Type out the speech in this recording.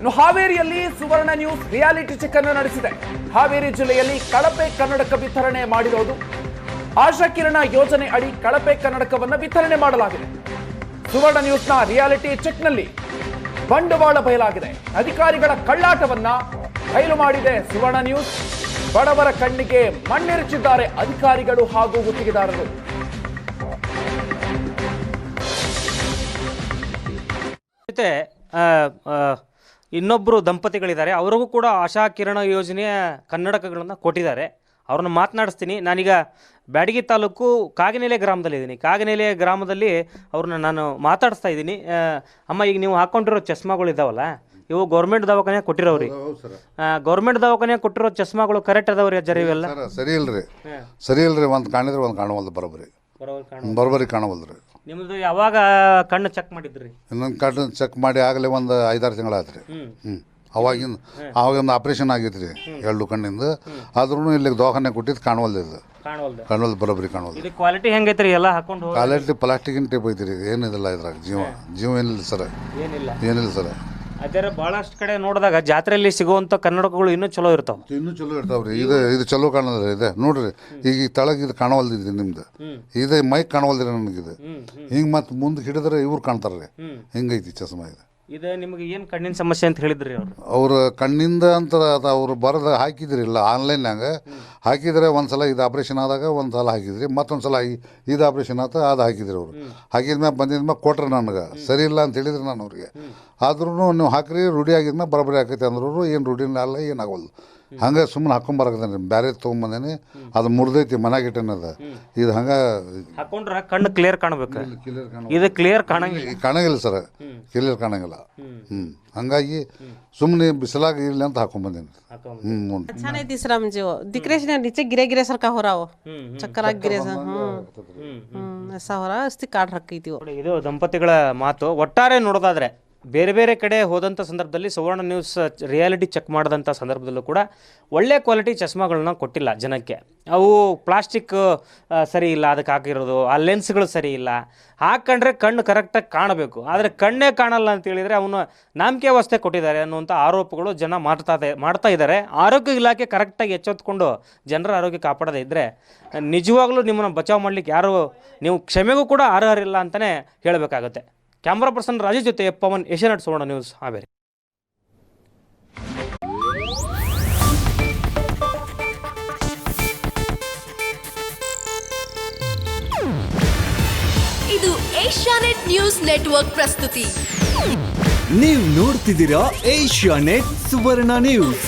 ಇನ್ನು ಹಾವೇರಿಯಲ್ಲಿ ಸುವರ್ಣ news reality check ಅನ್ನು ನಡೆಸಿದೆ. ಹಾವೇರಿ ಜಿಲ್ಲೆಯಲ್ಲಿ ಕಳಪೆ ಕನ್ನಡಕ ವಿತರಣೆ ಮಾಡಿರೋದು. ಆಶಾ ಕಿರಣ ಯೋಜನೆ ಅಡಿ ಕಳಪೆ ಕನ್ನಡಕವನ್ನು ವಿತರಣೆ ಮಾಡಲಾಗಿದೆ. ಸುವರ್ಣ ನ್ಯೂಸ್ನ ರಿಯಾಲಿಟಿ ಚೆಕ್ನಲ್ಲಿ ಬಂಡವಾಳ ಬಯಲಾಗಿದೆ. ಅಧಿಕಾರಿಗಳ ಕಳ್ಳಾಟವನ್ನ ಬಯಲು ಮಾಡಿದೆ ಸುವರ್ಣ ನ್ಯೂಸ್. ಬಡವರ ಕಣ್ಣಿಗೆ ಮಣ್ಣೆರಚಿದ್ದಾರೆ ಅಧಿಕಾರಿಗಳು ಹಾಗೂ ಗುತ್ತಿಗೆದಾರರು. ಜೊತೆ ಇನ್ನೊಬ್ಬರು ದಂಪತಿಗಳಿದ್ದಾರೆ. ಅವ್ರಿಗೂ ಕೂಡ ಆಶಾ ಕಿರಣ ಯೋಜನೆಯ ಕನ್ನಡಕಗಳನ್ನು ಕೊಟ್ಟಿದ್ದಾರೆ. ಅವ್ರನ್ನ ಮಾತನಾಡಿಸ್ತೀನಿ. ನಾನೀಗ ಬ್ಯಾಡಗಿ ತಾಲೂಕು ಕಾಗಿನೆಲೆ ಗ್ರಾಮದಲ್ಲಿದ್ದೀನಿ ಕಾಗಿನೆಲೆ ಗ್ರಾಮದಲ್ಲಿ ಅವ್ರನ್ನ ನಾನು ಮಾತಾಡಿಸ್ತಾ ಇದ್ದೀನಿ. ಅಮ್ಮ ಈಗ ನೀವು ಹಾಕ್ಕೊಂಡಿರೋ ಚಸ್ಮಾಗಳು ಇದಾವಲ್ಲ? ಇವು ಗೌರ್ಮೆಂಟ್ ದವಾಖಾನೆ ಕೊಟ್ಟಿರೋರಿ ಗೌರ್ಮೆಂಟ್ ದವಾಖಾನೆ ಕೊಟ್ಟಿರೋ ಚಸ್ಮಾಗಳು ಕರೆಕ್ಟ್ ಅದಾವ್ರಿ ಅಜ್ಜರ ಇವೆಲ್ಲ? ಸರ್ ಇಲ್ರಿ. ಸರಿ ಇಲ್ರಿ ಒಂದು ಕಾಣಿದ್ರೆ ಒಂದು ಕಾಣವಲ್ದು ಬರೋಬ್ರಿ ಬರೋಬರಿ ಕಾಣ ಬರೋಬ್ಬರಿ ನಿಮ್ಮದು ಯಾವಾಗ ಕಣ್ಣು ಚೆಕ್ ಮಾಡಿದ್ರಿ? ಇನ್ನೊಂದು ಕಣ್ಣು ಚೆಕ್ ಮಾಡಿ ಆಗಲೇ ಒಂದು ಐದಾರು ತಿಂಗಳಾಯ್ತು ರೀ ಹ್ಞೂ ಹ್ಞೂ ಅವಾಗಿಂದ ಅವಾಗಿಂದ ಆಪ್ರೇಷನ್ ಆಗೈತೆ ರೀ ಎರಡು ಕಣ್ಣಿಂದ. ಆದ್ರೂ ಇಲ್ಲಿ ದವಾಖಾನೆ ಕೊಟ್ಟಿದ್ದು ಕಾಣವಲ್ದು ಇದು. ಕಾಣವಲ್ದು. ಕಾಣವಲ್ದು ಬರೋಬ್ಬರಿ ಕಾಣವಲ್ದು. ಇದು ಕ್ವಾಲಿಟಿ ಹೆಂಗೈತ್ರಿ ಎಲ್ಲ ಹಾಕೊಂಡು ಹೋಗಿ ಕ್ವಾಲಿಟಿ ಪ್ಲಾಸ್ಟಿಕಿನ ಟೇಪ್ ಐತ್ರಿ. ರೀ ಏನಿದಿಲ್ಲ ಇದ್ರಾಗ. ಜೀವ ಜೀವ ಏನಿಲ್ಲ ಸರ್. ಏನಿಲ್ಲ. ಏನಿಲ್ಲ ಸರ್. ಅದರ ಬಹಳಷ್ಟು ಕಡೆ ನೋಡಿದಾಗ ಜಾತ್ರೆಯಲ್ಲಿ ಸಿಗುವಂಥ ಕನ್ನಡಕಗಳು ಇನ್ನೂ ಚಲೋ ಇರ್ತಾವೆ. ಇನ್ನೂ ಚಲೋ ಇರ್ತಾವ್ರಿ. ಇದು ಇದು ಚಲೋ ಕಾಣದ್ರಿ ಇದೆ. ನೋಡ್ರಿ ಈಗ ಈ ತಳಗ ಇದು ಕಾಣವಲ್ದಿದ್ರಿ ನಿಮ್ದು. ಇದೆ ಮೈಕ್ ಕಾಣವಲ್ದ್ರಿ ನನಗಿದು. ಹಿಂಗೆ ಮತ್ತೆ ಮುಂದೆ ಹಿಡಿದ್ರೆ ಇವ್ರು ಕಾಣ್ತಾರ್ರಿ. ಹಿಂಗೈತಿ ಚಸ್ಮಾ ಇದು. ಇದು ನಿಮಗೆ ಏನು ಕಣ್ಣಿನ ಸಮಸ್ಯೆ ಅಂತ ಹೇಳಿದ್ರಿ ಅವರು? ಅವ್ರ ಕಣ್ಣಿಂದ ಅಂತ ಅದು ಅವ್ರು ಬರೆದ ಹಾಕಿದ್ರಿಲ್ಲ ಆನ್ಲೈನ್ಯಾಗ ಹಾಕಿದ್ರೆ ಒಂದು ಸಲ ಇದು ಆಪ್ರೇಷನ್ ಆದಾಗ ಒಂದು ಸಲ ಹಾಕಿದ್ರಿ ಮತ್ತೊಂದು ಸಲ ಈ- ಇದು ಆಪ್ರೇಷನ್ ಆತ ಅದು ಹಾಕಿದ್ರಿ ಅವರು. ಹಾಕಿದ ಮ್ಯಾಗ ಬಂದಿದ ಮ್ಯಾಗ ಕೊಟ್ರೆ ನನಗೆ. ಸರಿ ಇಲ್ಲ ಅಂತ ಹೇಳಿದ್ರು ನಾನು ಅವ್ರಿಗೆ. ಆದ್ರೂ ನೀವು ಹಾಕ್ರಿ ರೂಢಿ ಆಗಿದ್ಮೇಲೆ ಬರಬರಿ ಆಕೈತೆ ಅಂದ್ರೂ ಏನು ರೂಢಿನ ಅಲ್ಲ ಏನಾಗವಲ್ದು ಹಂಗೆ ಸುಮ್ಮನೆ ಹಾಕೊಂಬರಕದೇನೆ ಬೇರೆ ತೊಗೊಂಬಂದೇನಿ ಅದು ಮುರಿದೈತಿ ಮನ್ಯಾಗ ಇಟ್ಟೇನಿ ಇದು ಹಂಗೆ ಹಾಕೊಂಡ್ರೆ ಕಣ್ಣು ಕ್ಲಿಯರ್ ಕಾಣಬೇಕು. ಇದು ಕ್ಲಿಯರ್ ಕಾಣಂಗಿಲ್ಲ. ಕಾಣಂಗಿಲ್ಲ ಸರ್. ಕ್ಲಿಯರ್ ಕಾಣಂಗಿಲ್ಲ. ಹ್ಞೂ ಹಂಗಾಗಿ ಸುಮ್ಮನೆ ಬಿಸಿಲಾಗ ಇರಲಿ ಅಂತ ಹಾಕೊಂಬಂದೇನಿ. ಹ್ಞೂ ಚೆನ್ನಾಗಿ ಐತಿ ಸರ್ ನಮ್ ದಿಕ್ರೇಶನ ನಿಚೆ ಗಿರೆ ಗಿರೆ ಸರ್ಕ ಹೊರಾವು. ಚಕ್ಕರ ಗಿರೆ ಸರ್ ಹ್ಞೂ ಹೊರ ಅಸ್ತಿ ಕಾಡ್ ಇದು ದಂಪತಿಗಳ ಮಾತು. ಒಟ್ಟಾರೆ ನೋಡೋದಾದ್ರೆ ಬೇರೆ ಬೇರೆ ಕಡೆ ಹೋದಂಥ ಸಂದರ್ಭದಲ್ಲಿ ಸುವರ್ಣ ನ್ಯೂಸ್ ರಿಯಾಲಿಟಿ ಚೆಕ್ ಮಾಡಿದಂಥ ಸಂದರ್ಭದಲ್ಲೂ ಕೂಡ ಒಳ್ಳೆ ಕ್ವಾಲಿಟಿ ಚಸ್ಮಾಗಳನ್ನ ಕೊಟ್ಟಿಲ್ಲ ಜನಕ್ಕೆ. ಅವು ಪ್ಲಾಸ್ಟಿಕ್ ಸರಿ ಇಲ್ಲ, ಅದಕ್ಕೆ ಹಾಕಿರೋದು, ಆ ಲೆನ್ಸ್ಗಳು ಸರಿ ಇಲ್ಲ, ಹಾಕೊಂಡ್ರೆ ಕಣ್ಣು ಕರೆಕ್ಟಾಗಿ ಕಾಣಬೇಕು. ಆದರೆ ಕಣ್ಣೇ ಕಾಣಲ್ಲ ಅಂತ ಹೇಳಿದರೆ ಅವನು ನಂಬಿಕೆ ಅವಸ್ಥೆ ಕೊಟ್ಟಿದ್ದಾರೆ ಅನ್ನುವಂಥ ಆರೋಪಗಳು ಜನ ಮಾಡ್ತಾ ಮಾಡ್ತಾ ಇದ್ದಾರೆ. ಆರೋಗ್ಯ ಇಲಾಖೆ ಕರೆಕ್ಟಾಗಿ ಎಚ್ಚೆತ್ಕೊಂಡು ಜನರ ಆರೋಗ್ಯ ಕಾಪಾಡದೇ ಇದ್ದರೆ ನಿಜವಾಗ್ಲೂ ನಿಮ್ಮನ್ನು ಬಚಾವ್ ಮಾಡ್ಲಿಕ್ಕೆ ಯಾರು, ನೀವು ಕ್ಷಮೆಗೂ ಕೂಡ ಅರ್ಹರಿಲ್ಲ ಅಂತಲೇ ಹೇಳಬೇಕಾಗುತ್ತೆ. ಕ್ಯಾಮ್ರಾ ಪರ್ಸನ್ ರಾಜೇಶ್ ಜೊತೆ ಪವನ್ ಏಷ್ಯಾನೆಟ್ ಸುವರ್ಣ ನ್ಯೂಸ್ ಹಾವೇರಿ. ಇದು ಏಷ್ಯಾನೆಟ್ ನ್ಯೂಸ್ ನೆಟ್ವರ್ಕ್ ಪ್ರಸ್ತುತಿ. ನೀವು ನೋಡ್ತಿದ್ದೀರಾ ಏಷ್ಯಾ ನೆಟ್ ಸುವರ್ಣ ನ್ಯೂಸ್.